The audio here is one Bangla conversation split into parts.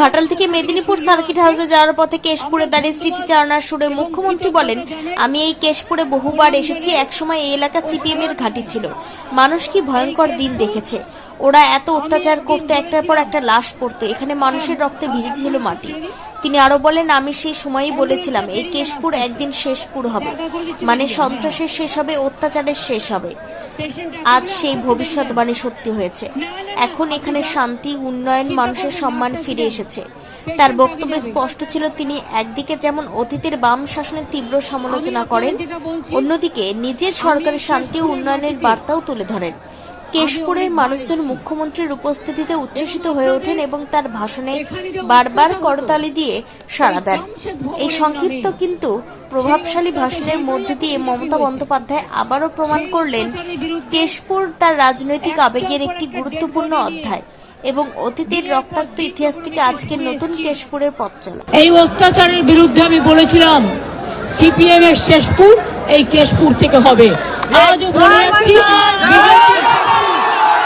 ঘাটাল থেকে মেদিনীপুর সার্কিট হাউসে যাওয়ার পথে কেশপুরে দাঁড়িয়ে স্মৃতিচারণার সুরে মুখ্যমন্ত্রী বলেন, আমি এই কেশপুরে বহুবার এসেছি, একসময় এই এলাকা সিপিএম এর ঘাঁটি ছিল। মানুষ কি ভয়ঙ্কর দিন দেখেছে। ওরা এত অত্যাচার করতে, একটার পর একটা লাশ পড়তো। এখানে মানুষের রক্তে ভিজেছিল মাটি। তিনি আরও বলেন, আমি সেই সময়ই বলেছিলাম, এই কেশপুর একদিন শেষপুর হবে। মানে সন্ত্রাসের শেষ হবে, অত্যাচারের শেষ হবে। আজ সেই ভবিষ্যৎবাণী সত্যি হয়েছে। এখন এখানে শান্তি, উন্নয়ন, মানুষের সম্মান ফিরে এসেছে। তার বক্তব্যে স্পষ্ট ছিল, তিনি একদিকে যেমন অতীতের বাম শাসনের তীব্র সমালোচনা করেন, অন্যদিকে নিজের সরকারের শান্তি ও উন্নয়নের বার্তাও তুলে ধরেন। কেশপুরের মানুষজন মুখ্যমন্ত্রীর উপস্থিতিতে উচ্ছ্বসিত হয়ে ওঠেন এবং তার ভাষণে বারবার করতালি দিয়ে সাড়া দেন। এই সংক্ষিপ্ত কিন্তু প্রভাবশালী ভাষণের মধ্যে দিয়ে মমতা বন্দ্যোপাধ্যায় আবারও প্রমাণ করলেন কেশপুর তার রাজনৈতিক আবেগের একটি গুরুত্বপূর্ণ অধ্যায় এবং অতীতের রক্তাক্ত ইতিহাস থেকে আজকের নতুন কেশপুরের পথ চলা। এই অত্যাচারের বিরুদ্ধে আমি বলেছিলাম সিপিএম এর শেষপুর এই কেশপুর থেকে হবে। আজও বলে যাচ্ছি BJP র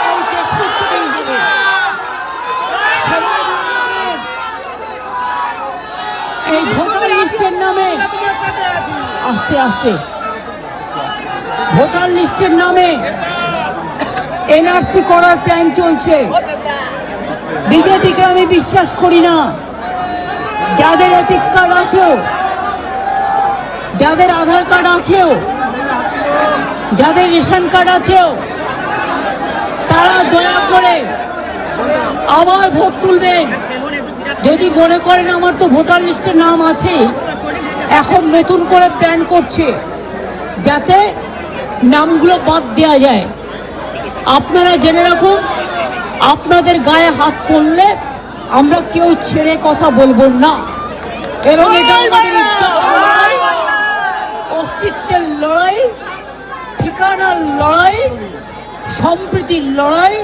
এই কেশপুর থেকেই হবে। এই ভোটার লিস্টের নামে আস্তে আস্তে। ভোটার লিস্টের নামে এনআরসি করার প্ল্যান চলছে। বিজেপিকে আমি বিশ্বাস করি না। যাদের এপিক কার্ড আছেও, যাদের আধার কার্ড আছেও, যাদের রেশন কার্ড আছেও, তারা দয়া করে আবার ভোট তুলবেন। যদি মনে করেন আমার তো ভোটার লিস্টের নাম আছে এখন নতুন করে প্ল্যান করছে যাতে নামগুলো বাদ দেওয়া যায়। আপনারা জেনে রাখুন আপনাদের গায়ে হাত পড়লে আমরা কেউ ছেড়ে কথা বলব না। এবং এটা আমাদের অস্তিত্বের লড়াই ঠিকানার লড়াই সম্প্রীতির লড়াই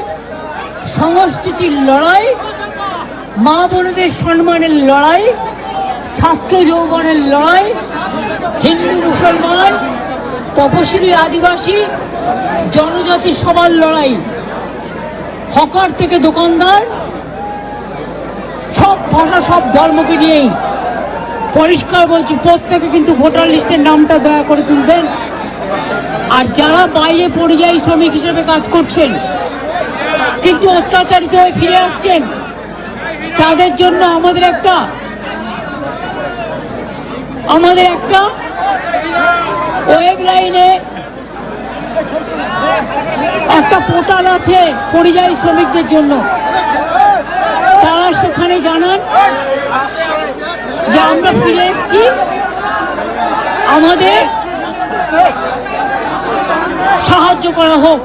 সংস্কৃতির লড়াই মা বোনদের সম্মানের লড়াই ছাত্র যৌবনের লড়াই, হিন্দু মুসলমান তপশিলি আদিবাসী, জনজাতি সবার লড়াই। হকার থেকে দোকানদার, সব ভাষা, সব ধর্মকে নিয়েই। পরিষ্কার বলছি, প্রত্যেকে কিন্তু ভোটার লিস্টের নামটা দয়া করে তুলবেন। আর যারা বাইরে পরিযায়ী শ্রমিক হিসেবে কাজ করছেন, কিন্তু অত্যাচারিত হয়ে ফিরে আসছেন, তাদের জন্য আমাদের একটা আমাদের একটা ওয়েব লাইনে একটা পোর্টাল আছে পরিযায়ী শ্রমিকদের জন্য। তারা সেখানে জানান যে আমরা ফিরে এসেছি। আমাদের সাহায্য করা হোক।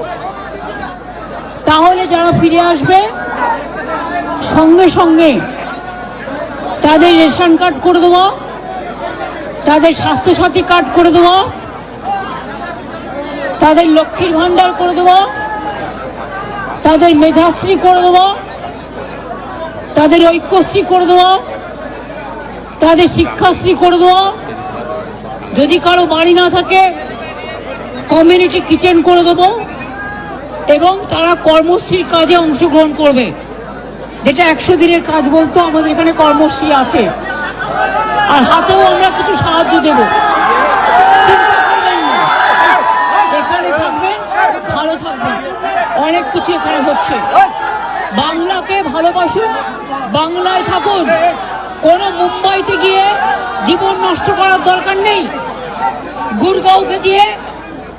তাহলে যারা ফিরে আসবে, সঙ্গে সঙ্গে তাদের রেশন কার্ড করে দেবো। তাদের স্বাস্থ্যসাথী কার্ড করে দেবো। তাদের লক্ষ্মীর ভাণ্ডার করে দেবো। তাদের মেধাশ্রী করে দেবো। তাদের ঐক্যশ্রী করে দেবো। তাদের শিক্ষাশ্রী করে দেবো। যদি কারও বাড়ি না থাকে কমিউনিটি কিচেন করে দেবো এবং তারা কর্মশ্রীর কাজে অংশগ্রহণ করবে। যেটা একশো দিনের কাজ বলতো আমাদের এখানে কর্মশ্রী আছে। আর হাতেও আমরা কিছু সাহায্য দেব। চিন্তা করবেন না। এখানে থাকবেন, ভালো থাকবেন। অনেক কিছু এখানে হচ্ছে। বাংলাকে ভালোবাসুন, বাংলায় থাকুন। কোনো মুম্বাইতে গিয়ে জীবন নষ্ট করার দরকার নেই। গুরগাঁওকে দিয়ে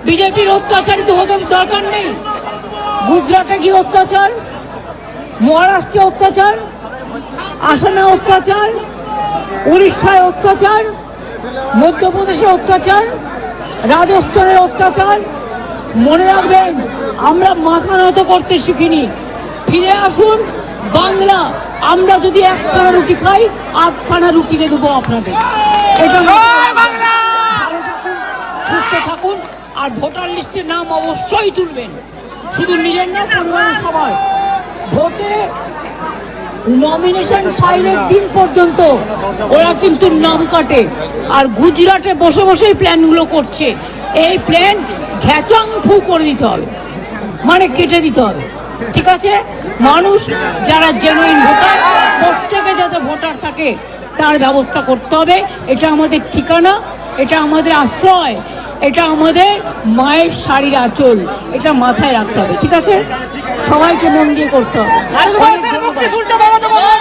বিজেপির অত্যাচারিত হতে দরকার নেই। গুজরাটে গিয়ে অত্যাচার, মহারাষ্ট্রে অত্যাচার, আসামে অত্যাচার উড়িষ্যায় অত্যাচার মধ্যপ্রদেশে অত্যাচার রাজস্থানের অত্যাচার। মনে রাখবেন আমরা মাথা নত করতে শিখিনি। ফিরে আসুন বাংলা আমরা যদি একখানা রুটি খাই আধখানা রুটিকে দেবো আপনাদের। এটা সুস্থ থাকুন আর ভোটার লিস্টের নাম অবশ্যই তুলবেন। শুধু নিজের না পরিবারের সবাই। ভোটে নমিনেশন ফাইলের দিন পর্যন্ত ওরা কিন্তু নাম কাটে। আর গুজরাটে বসে বসেই প্ল্যানগুলো করছে। এই প্ল্যান ঘ্যাচাং ফু করে দিতে হবে। মানে কেটে দিতে হবে। ঠিক আছে? মানুষ যারা জেনুইন ভোটার প্রত্যেকে যাতে ভোটার থাকে, তার ব্যবস্থা করতে হবে। এটা আমাদের ঠিকানা, এটা আমাদের আশ্রয়, এটা আমাদের মায়ের শাড়ির আঁচল, এটা মাথায় রাখতে হবে। ঠিক আছে? সবাইকে মন দিয়ে করতে হবে। অনেক ধন্যবাদ